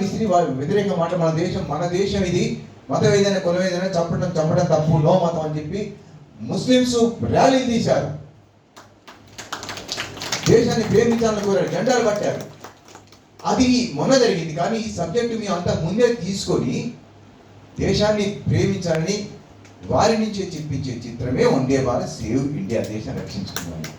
విసిరి వారు వ్యతిరేక మాట మన దేశం మన దేశం ఇది. మత ఏదైనా కులం ఏదైనా చంపడం చంపడం తప్పు నో మతం అని చెప్పి ముస్లిమ్స్ ర్యాలీ తీశారు. దేశాన్ని ప్రేమించాలని కోరారు జెండాలు పట్టారు అది మొన్న జరిగింది కానీ ఈ సబ్జెక్ట్ మీ అంతా ముందే తీసుకొని దేశాన్ని ప్రేమించాలని వారి నుంచే చెప్పించే చిత్రమే వందే భారత్ సేవ్ ఇండియా దేశాన్ని రక్షించుకున్నాను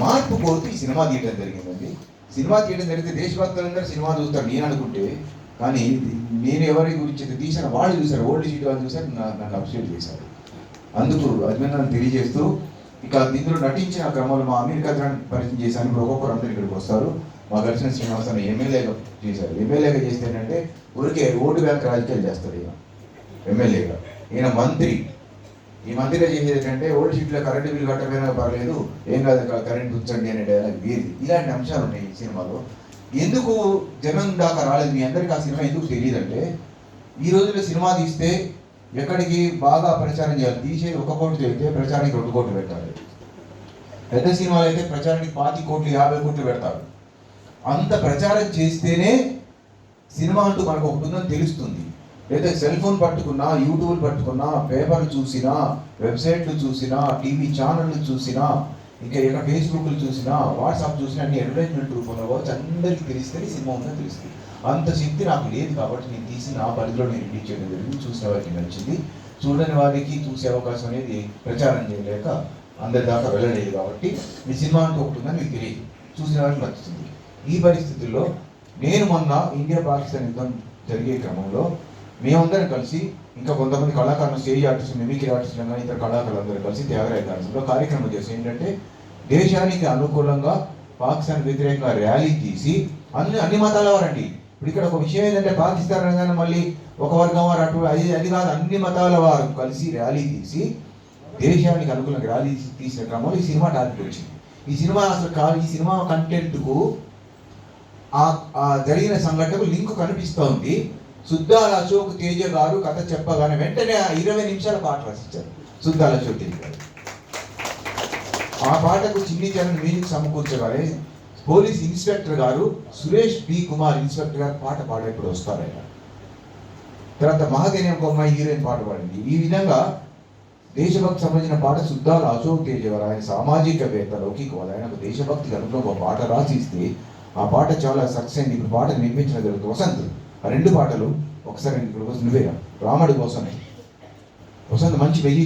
మార్పు కోరుతూ ఈ సినిమా తీయడం జరిగిందండి. సినిమా తీయడం జరిగితే దేశభక్తులందరూ సినిమా చూస్తారు నేను అనుకుంటే. కానీ నేను ఎవరి గురించి అయితే తీసిన వాళ్ళు చూశారు ఓల్డ్ షీట్ వాళ్ళు చూశారు నన్ను అప్రిషియేట్ చేశారు. అందుకు అభినందనలు తెలియజేస్తూ ఇక ఇందులో నటించిన క్రమంలో మా అమీర్ ఖాన్ పరిచయం చేశాను. ఇప్పుడు ఒక్కొక్కరు అందరు ఇక్కడికి వస్తారు. మా దర్శన శ్రీనివాసాన్ని ఎమ్మెల్యేగా చేశారు. ఎమ్మెల్యేగా చేస్తే ఏంటంటే ఊరికే ఓటు బ్యాంక్ రాజకీయాలు చేస్తారు ఈయన. ఎమ్మెల్యేగా ఈయన మంత్రి. ఈ మంత్రిగా చేసేది ఓల్డ్ షీట్లో కరెంట్ బిల్ కట్టకపోయినా పర్లేదు ఏం కాదు కరెంట్ ఉంచండి అనే డైలాగ్ వీరి ఇలాంటి అంశాలు ఉన్నాయి ఈ సినిమాలో. ఎందుకు జనం దాకా రాలేదు? మీ అందరికీ ఆ సినిమా ఎందుకు తెలియదంటే ఈ రోజుల్లో సినిమా తీస్తే ఎక్కడికి బాగా ప్రచారం చేయాలి? తీసేది ఒక కోటి చేస్తే ప్రచారానికి రెండు కోట్లు పెట్టాలి పెద్ద సినిమాలు అయితే ప్రచారానికి పాతి కోట్లు యాభై కోట్లు పెడతారు. అంత ప్రచారం చేస్తేనే సినిమా అంటూ మనకు ఒకటి ఉందని తెలుస్తుంది. లేదా సెల్ ఫోన్ పట్టుకున్నా యూట్యూబ్ పట్టుకున్నా పేపర్లు చూసినా వెబ్సైట్లు చూసినా టీవీ ఛానళ్ళు చూసినా ఇంకా ఇక్కడ ఫేస్బుక్లు చూసినా వాట్సాప్ చూసినా అన్ని అడ్వర్టైజ్మెంట్ రూపంలో కావచ్చు అందరికీ తెలిస్తే సినిమా ఉందని తెలుస్తుంది. అంత శక్తి నాకు లేదు కాబట్టి నేను తీసి నా పరిధిలో నేను రిలీజ్ చేయడం జరిగింది. చూసిన వారికి నచ్చింది. చూడని వారికి చూసే అవకాశం అనేది ప్రచారం చేయలేక అందరి దాకా వెళ్ళలేదు కాబట్టి మీ సినిమా అంటూ ఒకటి ఉందని మీకు తెలియదు. చూసిన వారికి నచ్చుతుంది. ఈ పరిస్థితుల్లో నేను మొన్న ఇండియా పాకిస్తాన్ యుద్ధం జరిగే క్రమంలో మేమందరం కలిసి ఇంకా కొంతమంది కళాకారులు స్టేజ్ ఆర్టిస్ట్ మిమిక్రీ ఆర్టిస్టులు కానీ ఇతర కళాకారులు అందరూ కలిసి త్యాగరాయ కార్యక్రమంలో కార్యక్రమం చేసి ఏంటంటే దేశానికి అనుకూలంగా పాకిస్తాన్ వ్యతిరేకంగా ర్యాలీ తీసి అన్ని అన్ని మతాల వారండి. ఇప్పుడు ఇక్కడ ఒక విషయం ఏంటంటే పాకిస్తాన్ అనగానే మళ్ళీ ఒక వర్గం వారు అటు అది అది కాదు అన్ని మతాల వారు కలిసి ర్యాలీ తీసి దేశానికి అనుకూలంగా ర్యాలీ తీసిన క్రమంలో ఈ సినిమా టార్గెట్ వచ్చింది. ఈ సినిమా అసలు కాదు ఈ సినిమా కంటెంట్కు ఆ ఆ జరిగిన సంఘటనకు లింక్ కనిపిస్తోంది. సుద్దాల అశోక్ తేజ గారు కథ చెప్పగానే వెంటనే ఆ ఇరవై నిమిషాల పాట రాసిచ్చారు. సుద్దాల అశోక్ తేజ గారు ఆ పాటకు చిన్ని చరణ్ మ్యూజిక్ సమకూర్చగానే పోలీస్ ఇన్స్పెక్టర్ గారు సురేష్ బి కుమార్ ఇన్స్పెక్టర్ గారు పాట పాడే ఇప్పుడు వస్తారు ఆయన తర్వాత మహాదేవి ఒక అమ్మాయి హీరోయిన్ పాట పాడింది. ఈ విధంగా దేశభక్తి సంబంధించిన పాట సుద్దాల అశోక్ తేజ గారు ఆయన సామాజికవేత్త లౌకికవాద ఆయనకు ఒక దేశభక్తికి ఒక పాట రాసిస్తే ఆ పాట చాలా సక్సెస్ అయింది. ఇప్పుడు పాట నిర్మించడం జరుగుతుంది. వసంత్ ఆ రెండు పాటలు ఒకసారి ఇప్పుడు నువ్వే రాముడి కోసమే. వసంత్ మంచి వెయ్యి